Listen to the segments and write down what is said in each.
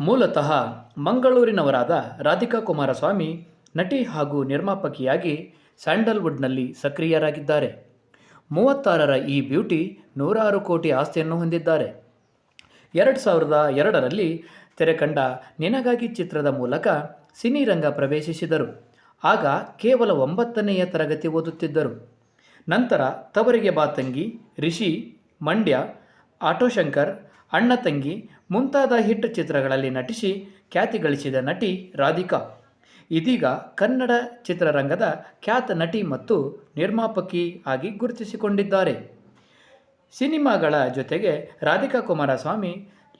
ಮೂಲತಃ ಮಂಗಳೂರಿನವರಾದ ರಾಧಿಕಾ ಕುಮಾರಸ್ವಾಮಿ, ನಟಿ ಹಾಗೂ ನಿರ್ಮಾಪಕಿಯಾಗಿ ಸ್ಯಾಂಡಲ್ವುಡ್ನಲ್ಲಿ ಸಕ್ರಿಯರಾಗಿದ್ದಾರೆ. ಮೂವತ್ತಾರರ ಈ ಬ್ಯೂಟಿ ನೂರಾರು ಕೋಟಿ ಆಸ್ತಿಯನ್ನು ಹೊಂದಿದ್ದಾರೆ. ಎರಡು ಸಾವಿರದ ಎರಡರಲ್ಲಿ ತೆರೆಕಂಡ ನಿನಗಾಗಿ ಚಿತ್ರದ ಮೂಲಕ ಸಿನಿರಂಗ ಪ್ರವೇಶಿಸಿದರು. ಆಗ ಕೇವಲ ಒಂಬತ್ತನೆಯ ತರಗತಿ ಓದುತ್ತಿದ್ದರು. ನಂತರ ತವರಿಗೆ ಬಾತಂಗಿ, ರಿಷಿ, ಮಂಡ್ಯ, ಆಟೋಶಂಕರ್ ಅಣ್ಣ ತಂಗಿ ಮುಂತಾದ ಹಿಟ್ ಚಿತ್ರಗಳಲ್ಲಿ ನಟಿಸಿ ಖ್ಯಾತಿ ಗಳಿಸಿದ ನಟಿ ರಾಧಿಕಾ. ಇದೀಗ ಕನ್ನಡ ಚಿತ್ರರಂಗದ ಖ್ಯಾತ ನಟಿ ಮತ್ತು ನಿರ್ಮಾಪಕಿ ಆಗಿ ಗುರುತಿಸಿಕೊಂಡಿದ್ದಾರೆ. ಸಿನಿಮಾಗಳ ಜೊತೆಗೆ ರಾಧಿಕಾ ಕುಮಾರಸ್ವಾಮಿ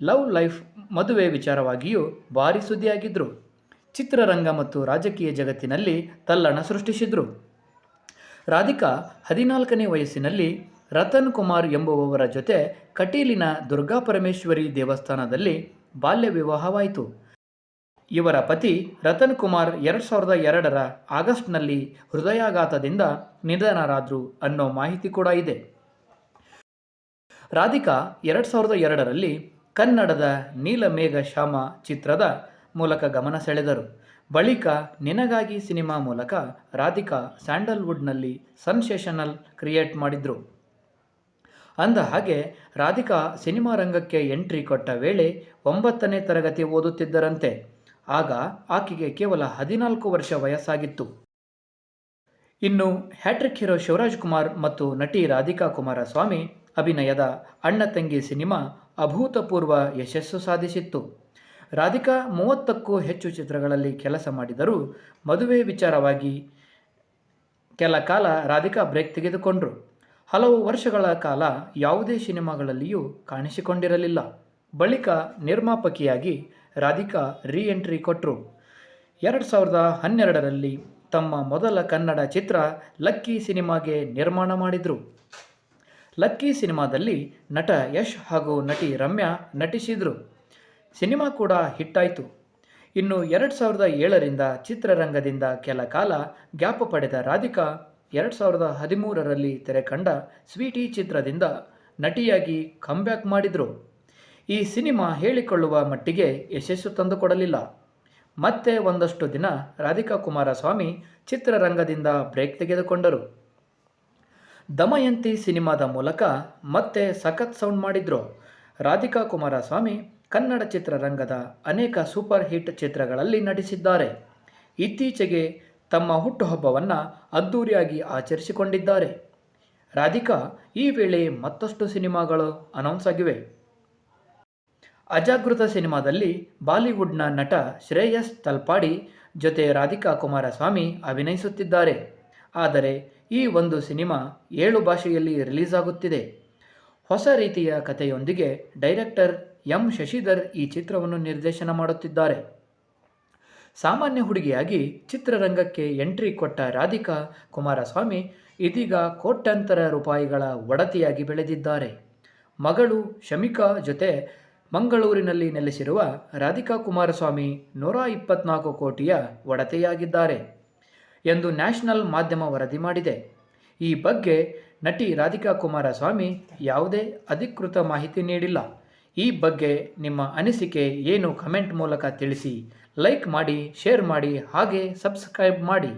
ಲವ್ ಲೈಫ್ ಮದುವೆ ವಿಚಾರವಾಗಿಯೂ ಭಾರಿ ಸುದ್ದಿಯಾಗಿದ್ದರು ಚಿತ್ರರಂಗ ಮತ್ತು ರಾಜಕೀಯ ಜಗತ್ತಿನಲ್ಲಿ ತಲ್ಲಣ ಸೃಷ್ಟಿಸಿದರು. ರಾಧಿಕಾ ಹದಿನಾಲ್ಕನೇ ವಯಸ್ಸಿನಲ್ಲಿ ರತನ್ ಕುಮಾರ್ ಎಂಬುವವರ ಜೊತೆ ಕಟೀಲಿನ ದುರ್ಗಾಪರಮೇಶ್ವರಿ ದೇವಸ್ಥಾನದಲ್ಲಿ ಬಾಲ್ಯ ವಿವಾಹವಾಯಿತು. ಇವರ ಪತಿ ರತನ್ ಕುಮಾರ್ ಎರಡು ಸಾವಿರದ ಎರಡರ ಆಗಸ್ಟ್ನಲ್ಲಿ ಹೃದಯಾಘಾತದಿಂದ ನಿಧನರಾದರು ಅನ್ನೋ ಮಾಹಿತಿ ಕೂಡ ಇದೆ. ರಾಧಿಕಾ ಎರಡು ಸಾವಿರದ ಎರಡರಲ್ಲಿ ಕನ್ನಡದ ನೀಲಮೇಘ ಶ್ಯಾಮ ಚಿತ್ರದ ಮೂಲಕ ಗಮನ ಸೆಳೆದರು. ಬಳಿಕ ನಿನಗಾಗಿ ಸಿನಿಮಾ ಮೂಲಕ ರಾಧಿಕಾ ಸ್ಯಾಂಡಲ್ವುಡ್ನಲ್ಲಿ ಸನ್ಸೇಷನಲ್ ಕ್ರಿಯೇಟ್ ಮಾಡಿದ್ರು. ಅಂದ ಹಾಗೆ ರಾಧಿಕಾ ಸಿನಿಮಾ ರಂಗಕ್ಕೆ ಎಂಟ್ರಿ ಕೊಟ್ಟ ವೇಳೆ ಒಂಬತ್ತನೇ ತರಗತಿ ಓದುತ್ತಿದ್ದರಂತೆ. ಆಗ ಆಕೆಗೆ ಕೇವಲ ಹದಿನಾಲ್ಕು ವರ್ಷ ವಯಸ್ಸಾಗಿತ್ತು. ಇನ್ನು ಹ್ಯಾಟ್ರಿಕ್ ಹೀರೋ ಶಿವರಾಜ್ ಕುಮಾರ್ ಮತ್ತು ನಟಿ ರಾಧಿಕಾ ಕುಮಾರಸ್ವಾಮಿ ಅಭಿನಯದ ಅಣ್ಣ ತಂಗಿ ಸಿನಿಮಾ ಅಭೂತಪೂರ್ವ ಯಶಸ್ಸು ಸಾಧಿಸಿತ್ತು. ರಾಧಿಕಾ ಮೂವತ್ತಕ್ಕೂ ಹೆಚ್ಚು ಚಿತ್ರಗಳಲ್ಲಿ ಕೆಲಸ ಮಾಡಿದರೂ ಮದುವೆ ವಿಚಾರವಾಗಿ ಕೆಲ ಕಾಲ ರಾಧಿಕಾ ಬ್ರೇಕ್ ತೆಗೆದುಕೊಂಡರು. ಹಲವು ವರ್ಷಗಳ ಕಾಲ ಯಾವುದೇ ಸಿನಿಮಾಗಳಲ್ಲಿಯೂ ಕಾಣಿಸಿಕೊಂಡಿರಲಿಲ್ಲ. ಬಳಿಕ ನಿರ್ಮಾಪಕಿಯಾಗಿ ರಾಧಿಕಾ ರೀ ಎಂಟ್ರಿ ಕೊಟ್ಟರು ಎರಡು ಸಾವಿರದ ಹನ್ನೆರಡರಲ್ಲಿ ತಮ್ಮ ಮೊದಲ ಕನ್ನಡ ಚಿತ್ರ ಲಕ್ಕಿ ಸಿನಿಮಾಗೆ ನಿರ್ಮಾಣ ಮಾಡಿದರು. ಲಕ್ಕಿ ಸಿನಿಮಾದಲ್ಲಿ ನಟ ಯಶ್ ಹಾಗೂ ನಟಿ ರಮ್ಯಾ ನಟಿಸಿದರು. ಸಿನಿಮಾ ಕೂಡ ಹಿಟ್ಟಾಯಿತು. ಇನ್ನು ಎರಡು ಸಾವಿರದ ಏಳರಿಂದ ಚಿತ್ರರಂಗದಿಂದ ಕೆಲ ಕಾಲ ಗ್ಯಾಪ್ ಪಡೆದ ರಾಧಿಕಾ ಎರಡು ಸಾವಿರದ ಹದಿಮೂರರಲ್ಲಿ ತೆರೆಕಂಡ ಸ್ವೀಟಿ ಚಿತ್ರದಿಂದ ನಟಿಯಾಗಿ ಕಂಬ್ಯಾಕ್ ಮಾಡಿದರು. ಈ ಸಿನಿಮಾ ಹೇಳಿಕೊಳ್ಳುವ ಮಟ್ಟಿಗೆ ಯಶಸ್ಸು ತಂದುಕೊಡಲಿಲ್ಲ. ಮತ್ತೆ ಒಂದಷ್ಟು ದಿನ ರಾಧಿಕಾ ಕುಮಾರಸ್ವಾಮಿ ಚಿತ್ರರಂಗದಿಂದ ಬ್ರೇಕ್ ತೆಗೆದುಕೊಂಡರು. ದಮಯಂತಿ ಸಿನಿಮಾದ ಮೂಲಕ ಮತ್ತೆ ಸಖತ್ ಸೌಂಡ್ ಮಾಡಿದ್ರು. ರಾಧಿಕಾ ಕುಮಾರಸ್ವಾಮಿ ಕನ್ನಡ ಚಿತ್ರರಂಗದ ಅನೇಕ ಸೂಪರ್ ಹಿಟ್ ಚಿತ್ರಗಳಲ್ಲಿ ನಟಿಸಿದ್ದಾರೆ. ಇತ್ತೀಚೆಗೆ ತಮ್ಮ ಹುಟ್ಟುಹಬ್ಬವನ್ನು ಅದ್ಧೂರಿಯಾಗಿ ಆಚರಿಸಿಕೊಂಡಿದ್ದಾರೆ. ರಾಧಿಕಾ, ಈ ವೇಳೆ ಮತ್ತಷ್ಟು ಸಿನಿಮಾಗಳು ಅನೌನ್ಸ್ ಆಗಿವೆ. ಅಜಾಗೃತ ಸಿನಿಮಾದಲ್ಲಿ ಬಾಲಿವುಡ್ನ ನಟ ಶ್ರೇಯಸ್ ತಲ್ಪಾಡಿ ಜೊತೆ ರಾಧಿಕಾ ಕುಮಾರಸ್ವಾಮಿ ಅಭಿನಯಿಸುತ್ತಿದ್ದಾರೆ. ಆದರೆ, ಈ ಒಂದು ಸಿನಿಮಾ ಏಳು ಭಾಷೆಯಲ್ಲಿ ರಿಲೀಸ್ ಆಗುತ್ತಿದೆ. ಹೊಸ ರೀತಿಯ ಕಥೆಯೊಂದಿಗೆ ಡೈರೆಕ್ಟರ್ ಎಂ. ಶಶಿಧರ್ ಈ ಚಿತ್ರವನ್ನು ನಿರ್ದೇಶನ ಮಾಡುತ್ತಿದ್ದಾರೆ. ಸಾಮಾನ್ಯ ಹುಡುಗಿಯಾಗಿ ಚಿತ್ರರಂಗಕ್ಕೆ ಎಂಟ್ರಿ ಕೊಟ್ಟ ರಾಧಿಕಾ ಕುಮಾರಸ್ವಾಮಿ ಇದೀಗ ಕೋಟ್ಯಂತರ ರೂಪಾಯಿಗಳ ಒಡತಿಯಾಗಿ ಬೆಳೆದಿದ್ದಾರೆ. ಮಗಳು ಶಮಿಕಾ ಜೊತೆ ಮಂಗಳೂರಿನಲ್ಲಿ ನೆಲೆಸಿರುವ ರಾಧಿಕಾ ಕುಮಾರಸ್ವಾಮಿ ನೂರ ಇಪ್ಪತ್ನಾಲ್ಕು ಕೋಟಿಯ ಒಡತೆಯಾಗಿದ್ದಾರೆ ಎಂದು ನ್ಯಾಷನಲ್ ಮಾಧ್ಯಮ ವರದಿ ಮಾಡಿದೆ. ಈ ಬಗ್ಗೆ ನಟಿ ರಾಧಿಕಾ ಕುಮಾರಸ್ವಾಮಿ ಯಾವುದೇ ಅಧಿಕೃತ ಮಾಹಿತಿ ನೀಡಿಲ್ಲ. ಈ ಬಗ್ಗೆ ನಿಮ್ಮ ಅನಿಸಿಕೆ ಏನು ಕಮೆಂಟ್ ಮೂಲಕ ತಿಳಿಸಿ. ಲೈಕ್ ಮಾಡಿ ಶೇರ್ ಮಾಡಿ ಹಾಗೆ ಸಬ್ಸ್ಕ್ರೈಬ್ ಮಾಡಿ.